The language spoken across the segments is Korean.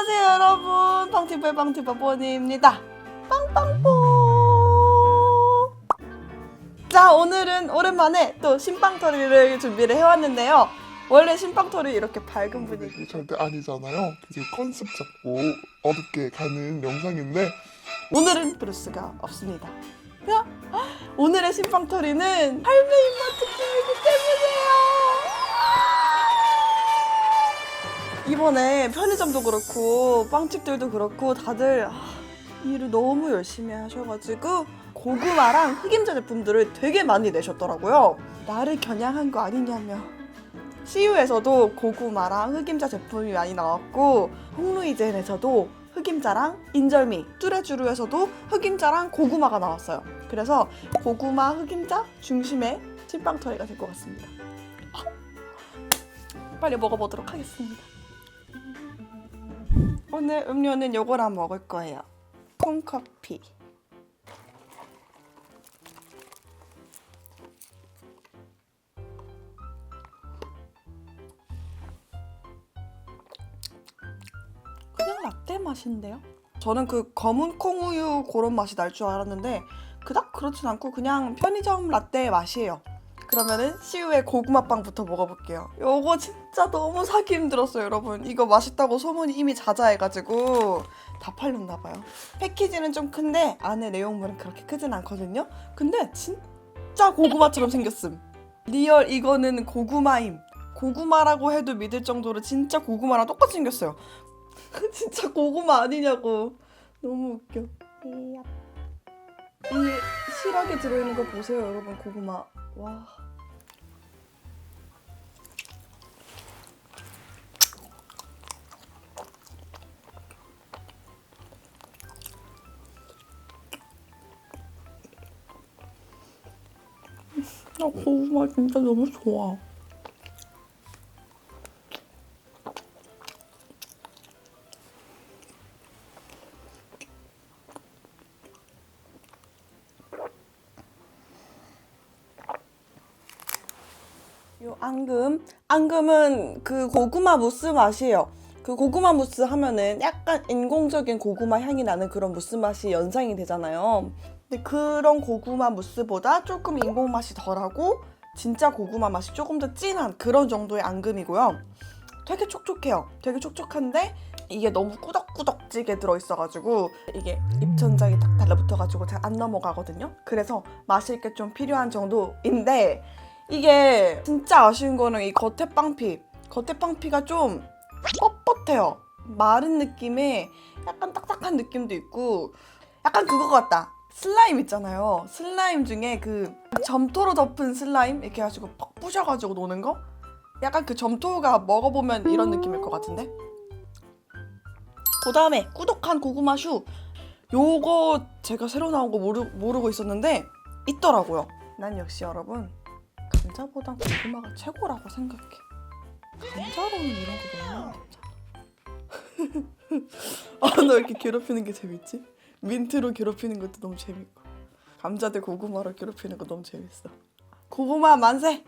안녕하세요 여러분. 빵티브의 빵티브 보니입니다. 빵빵뽀. 자 오늘은 오랜만에 또 신빵터리를 준비를 해왔는데요. 원래 신빵터리 이렇게 밝은 분위기. 분위기 절대 아니잖아요. 이제 컨셉 잡고 어둡게 가는 영상인데 오늘은 수가 없습니다. 야, 오늘의 신빵터리는 할매 입맛 특집이기 때문이에 이번에 편의점도 그렇고 빵집들도 그렇고 다들 아, 일을 너무 열심히 하셔가지고 고구마랑 흑임자 제품들을 되게 많이 내셨더라고요 나를 겨냥한 거 아니냐며 CU에서도 고구마랑 흑임자 제품이 많이 나왔고 홍루이젠에서도 흑임자랑 인절미, 뚜레쥬르에서도 흑임자랑 고구마가 나왔어요. 그래서 고구마, 흑임자 중심의 찐빵 터리가 될 것 같습니다. 빨리 먹어보도록 하겠습니다. 오늘 음료는 요거랑 먹을 거예요. 콩커피. 그냥 라떼 맛인데요? 저는 그 검은 콩우유 그런 맛이 날 줄 알았는데 그닥 그렇진 않고 그냥 편의점 라떼 맛이에요. 그러면은 시우의 고구마빵부터 먹어볼게요. 요거 진짜 너무 사기 힘들었어요, 여러분. 이거 맛있다고 소문이 이미 자자해가지고 다 팔렸나봐요. 패키지는 좀 큰데 안에 내용물은 그렇게 크진 않거든요. 근데 진짜 고구마처럼 생겼음. 리얼 이거는 고구마임. 고구마라고 해도 믿을 정도로 진짜 고구마랑 똑같이 생겼어요. 진짜 고구마 아니냐고. 너무 웃겨. 이 실하게 들어있는 거 보세요, 여러분. 고구마. 와. 나 고구마 진짜 너무 좋아. 요 앙금 앙금은 그 고구마 무스 맛이에요. 그 고구마 무스 하면은 약간 인공적인 고구마 향이 나는 그런 무스 맛이 연상이 되잖아요. 근데 그런 고구마 무스보다 조금 인공 맛이 덜하고 진짜 고구마 맛이 조금 더 진한 그런 정도의 앙금이고요. 되게 촉촉해요. 되게 촉촉한데 이게 너무 꾸덕꾸덕지게 들어있어가지고 이게 입천장이 딱 달라붙어가지고 잘 안 넘어가거든요. 그래서 마실 게 좀 필요한 정도인데 이게 진짜 아쉬운 거는 이 겉에 빵피. 겉에 빵피가 좀 뻣뻣해요. 마른 느낌에 약간 딱딱한 느낌도 있고 약간 그거 같다. 슬라임 있잖아요. 슬라임 중에 그 점토로 덮은 슬라임 이렇게 해가지고 퍽 부셔가지고 노는 거? 약간 그 점토가 먹어보면 이런 느낌일 것 같은데? 그 다음에 꾸덕한 고구마 슈. 요거 제가 새로 나온 거 모르, 모르고 있었는데 있더라고요. 난 역시 여러분 감자보단 고구마가 최고라고 생각해. 감자로는 이런 거 너무 괜찮아. 아, 너 이렇게 괴롭히는 게 재밌지? 민트로 괴롭히는 것도 너무 재밌고. 감자 대 고구마로 괴롭히는 거 너무 재밌어. 고구마 만세!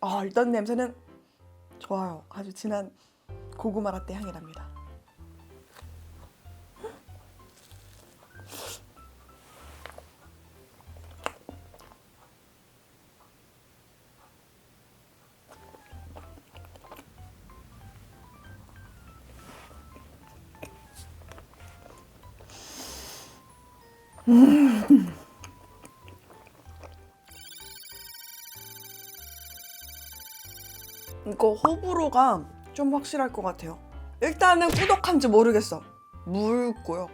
아, 일단 냄새는 좋아요. 아주 진한 고구마 라떼 향이 납니다. 이거 호불호가 좀 확실할 것 같아요. 일단은 꾸덕한지 모르겠어. 묽고요.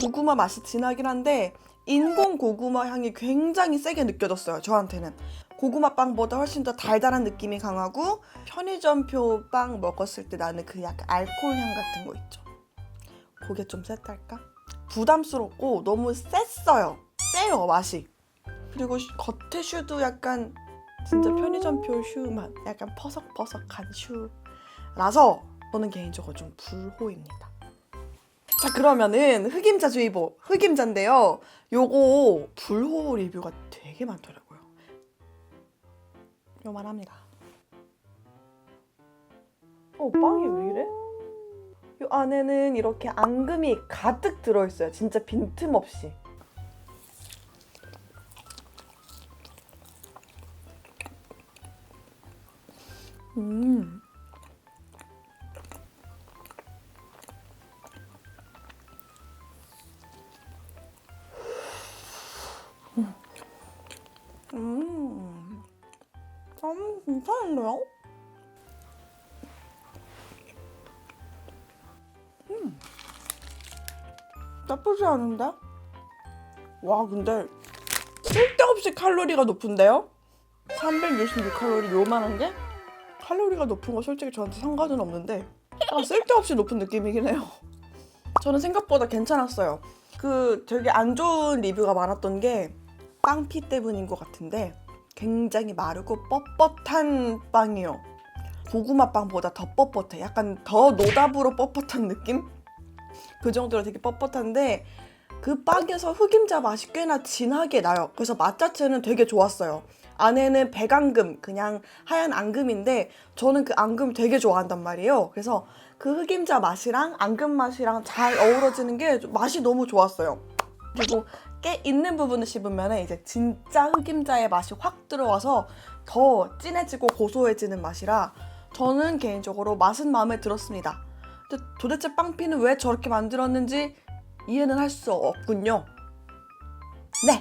고구마 맛이 진하긴 한데 인공 고구마 향이 굉장히 세게 느껴졌어요. 저한테는. 고구마 빵보다 훨씬 더 달달한 느낌이 강하고 편의점표 빵 먹었을 때 나는 그 약간 알코올 향 같은 거 있죠. 그게 좀 셌달까? 부담스럽고 너무 셌어요. 세요 맛이. 그리고 슈- 겉에 슈도 약간 진짜 편의점표 슈 맛, 약간 퍼석퍼석한 슈라서 저는 개인적으로 좀 불호입니다. 자 그러면은 흑임자 주의보 흑임자인데요. 요거 불호 리뷰가 되게 많더라고요. 요만합니다. 어 빵이 왜 이래? 이 안에는 이렇게 앙금이 가득 들어있어요. 진짜 빈틈없이. 음. 음. 음, 괜찮은데요? 나쁘지 않은데? 와, 근데 쓸데없이 칼로리가 높은데요? 366칼로리 요만한 게? 칼로리가 높은 거 솔직히 저한테 상관은 없는데 아, 쓸데없이 높은 느낌이긴 해요. 저는 생각보다 괜찮았어요. 그 되게 안 좋은 리뷰가 많았던 게 빵피 때문인 것 같은데 굉장히 마르고 뻣뻣한 빵이에요. 고구마 빵보다 더 뻣뻣해. 약간 더 노답으로 뻣뻣한 느낌? 그 정도로 되게 뻣뻣한데 그 빵에서 흑임자 맛이 꽤나 진하게 나요. 그래서 맛 자체는 되게 좋았어요. 안에는 백앙금, 그냥 하얀 앙금인데 저는 그 앙금 되게 좋아한단 말이에요. 그래서 그 흑임자 맛이랑 앙금 맛이랑 잘 어우러지는 게 맛이 너무 좋았어요. 그리고 깨 있는 부분을 씹으면 이제 진짜 흑임자의 맛이 확 들어와서 더 진해지고 고소해지는 맛이라 저는 개인적으로 맛은 마음에 들었습니다. 도대체 빵피는 왜 저렇게 만들었는지 이해는 할 수 없군요. 네.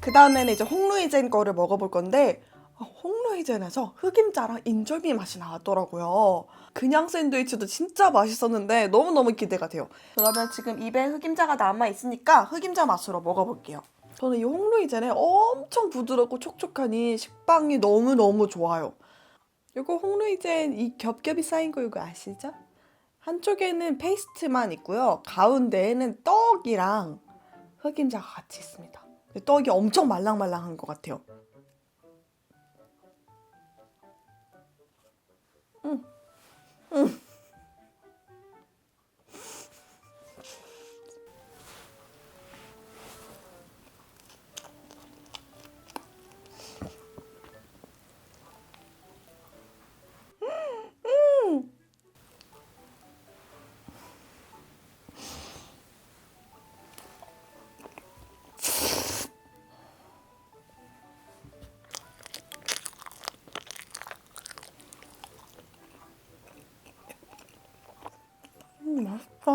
그 다음에는 이제 홍루이젠 거를 먹어볼 건데 아, 홍루이젠에서 흑임자랑 인절미 맛이 나왔더라고요. 그냥 샌드위치도 진짜 맛있었는데 너무너무 기대가 돼요. 그러면 지금 입에 흑임자가 남아 있으니까 흑임자 맛으로 먹어볼게요. 저는 이 홍루이젠에 엄청 부드럽고 촉촉하니 식빵이 너무너무 좋아요. 이거 홍루이젠 이 겹겹이 쌓인 거 이거 아시죠? 한쪽에는 페이스트만 있고요. 가운데에는 떡이랑 흑임자가 같이 있습니다. 떡이 엄청 말랑말랑한 것 같아요. 음. 음. 맛있다.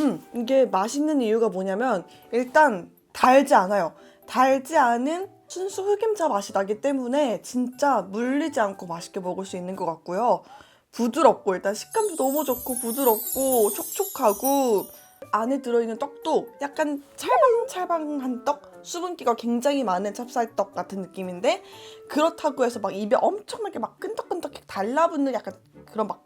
음, 이게 맛있는 이유가 뭐냐면 일단 달지 않아요. 달지 않은 순수 흑임자 맛이 나기 때문에 진짜 물리지 않고 맛있게 먹을 수 있는 것 같고요. 부드럽고 일단 식감도 너무 좋고 부드럽고 촉촉하고 안에 들어있는 떡도 약간 찰방찰방한 떡? 수분기가 굉장히 많은 찹쌀떡 같은 느낌인데 그렇다고 해서 막 입에 엄청나게 막 끈덕끈덕 달라붙는 약간 그런 막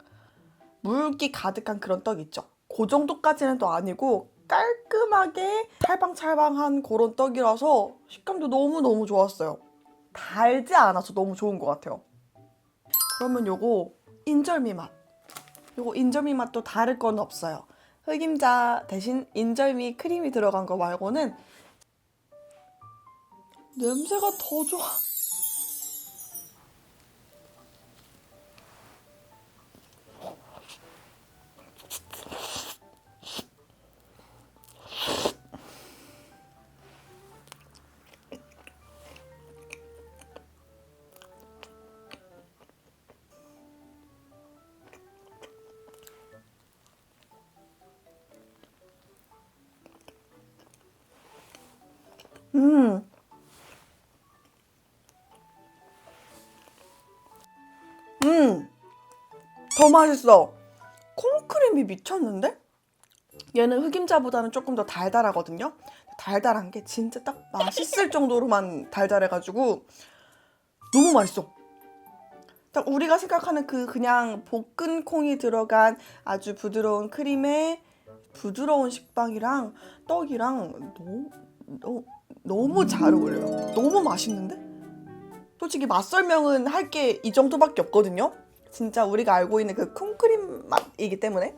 물기 가득한 그런 떡 있죠. 그 정도까지는 또 아니고 깔끔하게 찰방찰방한 그런 떡이라서 식감도 너무너무 좋았어요. 달지 않아서 너무 좋은 것 같아요. 그러면 요거 인절미 맛. 요거 인절미 맛도 다를 건 없어요. 흑임자 대신 인절미 크림이 들어간 거 말고는 냄새가 더 좋아. 음. 음. 더 맛있어. 콩크림이 미쳤는데? 얘는 흑임자보다는 조금 더 달달하거든요. 달달한 게 진짜 딱 맛있을 정도로만 달달해가지고 너무 맛있어. 딱 우리가 생각하는 그 그냥 볶은 콩이 들어간 아주 부드러운 크림에 부드러운 식빵이랑 떡이랑 너무 너무 잘 어울려요. 너무 맛있는데? 솔직히 맛 설명은 할 게 이 정도밖에 없거든요. 진짜 우리가 알고 있는 그 콩크림 맛이기 때문에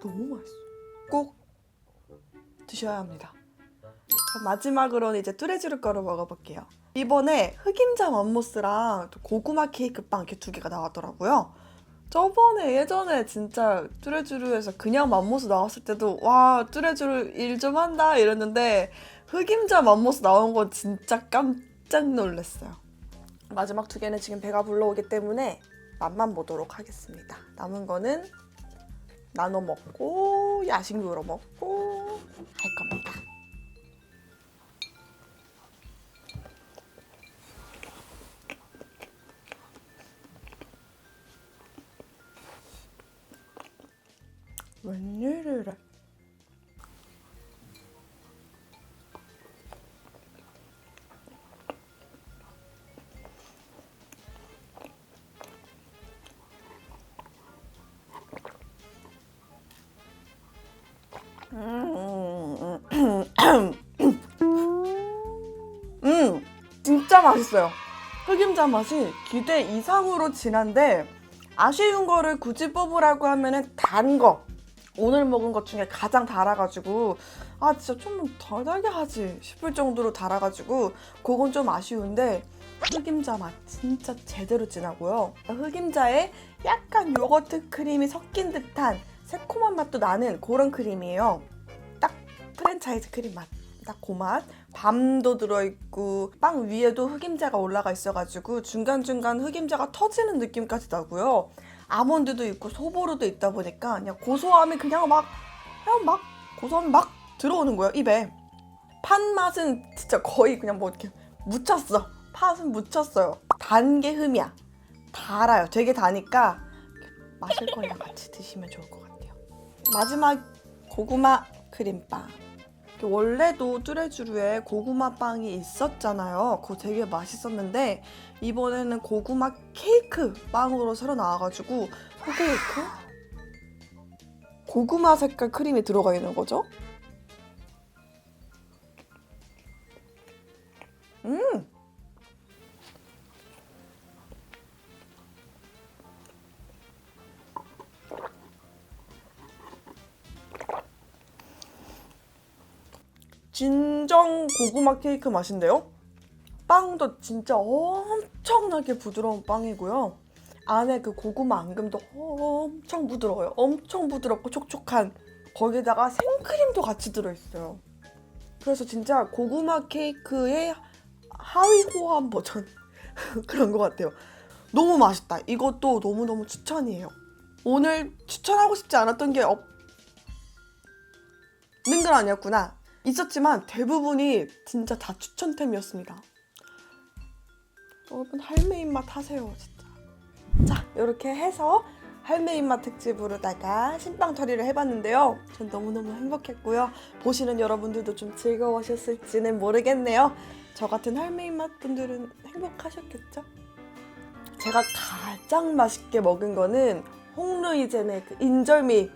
너무 맛있어. 꼭 드셔야 합니다. 마지막으로는 이제 뚜레쥬르 거를 먹어볼게요. 이번에 흑임자 맘모스랑 또 고구마 케이크 빵 이렇게 두 개가 나왔더라고요. 저번에 예전에 진짜 뚜레쥬르에서 그냥 맘모스 나왔을 때도 와 뚜레쥬르 일 좀 한다 이랬는데 흑임자 맘모스 나온 건 진짜 깜짝 놀랐어요. 마지막 두 개는 지금 배가 불러오기 때문에 맛만 보도록 하겠습니다. 남은 거는 나눠 먹고 야식 으로 먹고 할 겁니다. 웬일이래? 음, 진짜 맛있어요. 흑임자 맛이 기대 이상으로 진한데 아쉬운 거를 굳이 뽑으라고 하면은 단 거. 오늘 먹은 것 중에 가장 달아가지고 아 진짜 좀덜 달게 하지 싶을 정도로 달아가지고 그건 좀 아쉬운데 흑임자 맛 진짜 제대로 진하고요. 흑임자에 약간 요거트 크림이 섞인 듯한 새콤한 맛도 나는 그런 크림이에요. 딱 프랜차이즈 크림 맛. 딱 그 맛. 밤도 들어있고 빵 위에도 흑임자가 올라가 있어가지고 중간중간 흑임자가 터지는 느낌까지 나고요. 아몬드도 있고 소보루도 있다 보니까 그냥 고소함이 그냥 막 그냥 막 고소함이 막 들어오는 거예요 입에. 판 맛은 진짜 거의 그냥 뭐 이렇게 묻혔어. 팥은 묻혔어요. 단 게 흠이야. 달아요. 되게 다니까 마실 거랑 같이 드시면 좋을 것 같아요. 마지막 고구마 크림빵. 원래도 뚜레쥬르에 고구마 빵이 있었잖아요. 그거 되게 맛있었는데 이번에는 고구마 케이크 빵으로 새로 나와가지고 소케이크? 고구마 색깔 크림이 들어가 있는 거죠? 음! 진정 고구마 케이크 맛인데요? 빵도 진짜 엄청나게 부드러운 빵이고요. 안에 그 고구마 앙금도 엄청 부드러워요. 엄청 부드럽고 촉촉한. 거기다가 생크림도 같이 들어있어요. 그래서 진짜 고구마 케이크의 하위 호환 버전 그런 것 같아요. 너무 맛있다. 이것도 너무너무 추천이에요. 오늘 추천하고 싶지 않았던 게 없는 건 아니었구나. 있었지만 대부분이 진짜 다 추천템이었습니다. 여러분 할매 입맛 하세요 진짜. 자 이렇게 해서 할매 입맛 특집으로다가 신빵터리를 해봤는데요. 전 너무너무 행복했고요. 보시는 여러분들도 좀 즐거우셨을지는 모르겠네요. 저 같은 할매 입맛 분들은 행복하셨겠죠? 제가 가장 맛있게 먹은 거는 홍루이젠의 그 인절미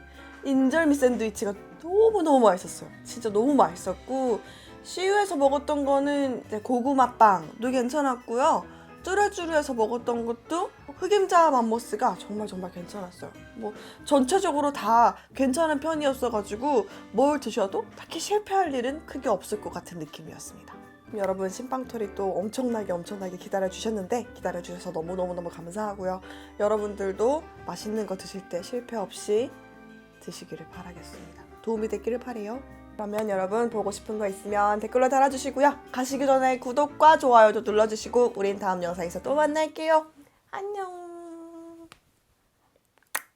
인절미 샌드위치가 너무너무 맛있었어요. 진짜 너무 맛있었고 CU에서 먹었던 거는 이제 고구마 빵도 괜찮았고요. 뚜레쥬르에서 먹었던 것도 흑임자 맘모스가 정말 정말 괜찮았어요. 뭐 전체적으로 다 괜찮은 편이었어가지고 뭘 드셔도 딱히 실패할 일은 크게 없을 것 같은 느낌이었습니다. 여러분 신빵토리 또 엄청나게 엄청나게 기다려 주셨는데 기다려 주셔서 너무 너무 너무 감사하고요. 여러분들도 맛있는 거 드실 때 실패 없이 드시기를 바라겠습니다. 도움이 됐기를 바래요. 그러면 여러분 보고 싶은 거 있으면 댓글로 달아주시고요. 가시기 전에 구독과 좋아요도 눌러주시고 우린 다음 영상에서 또 만날게요. 안녕.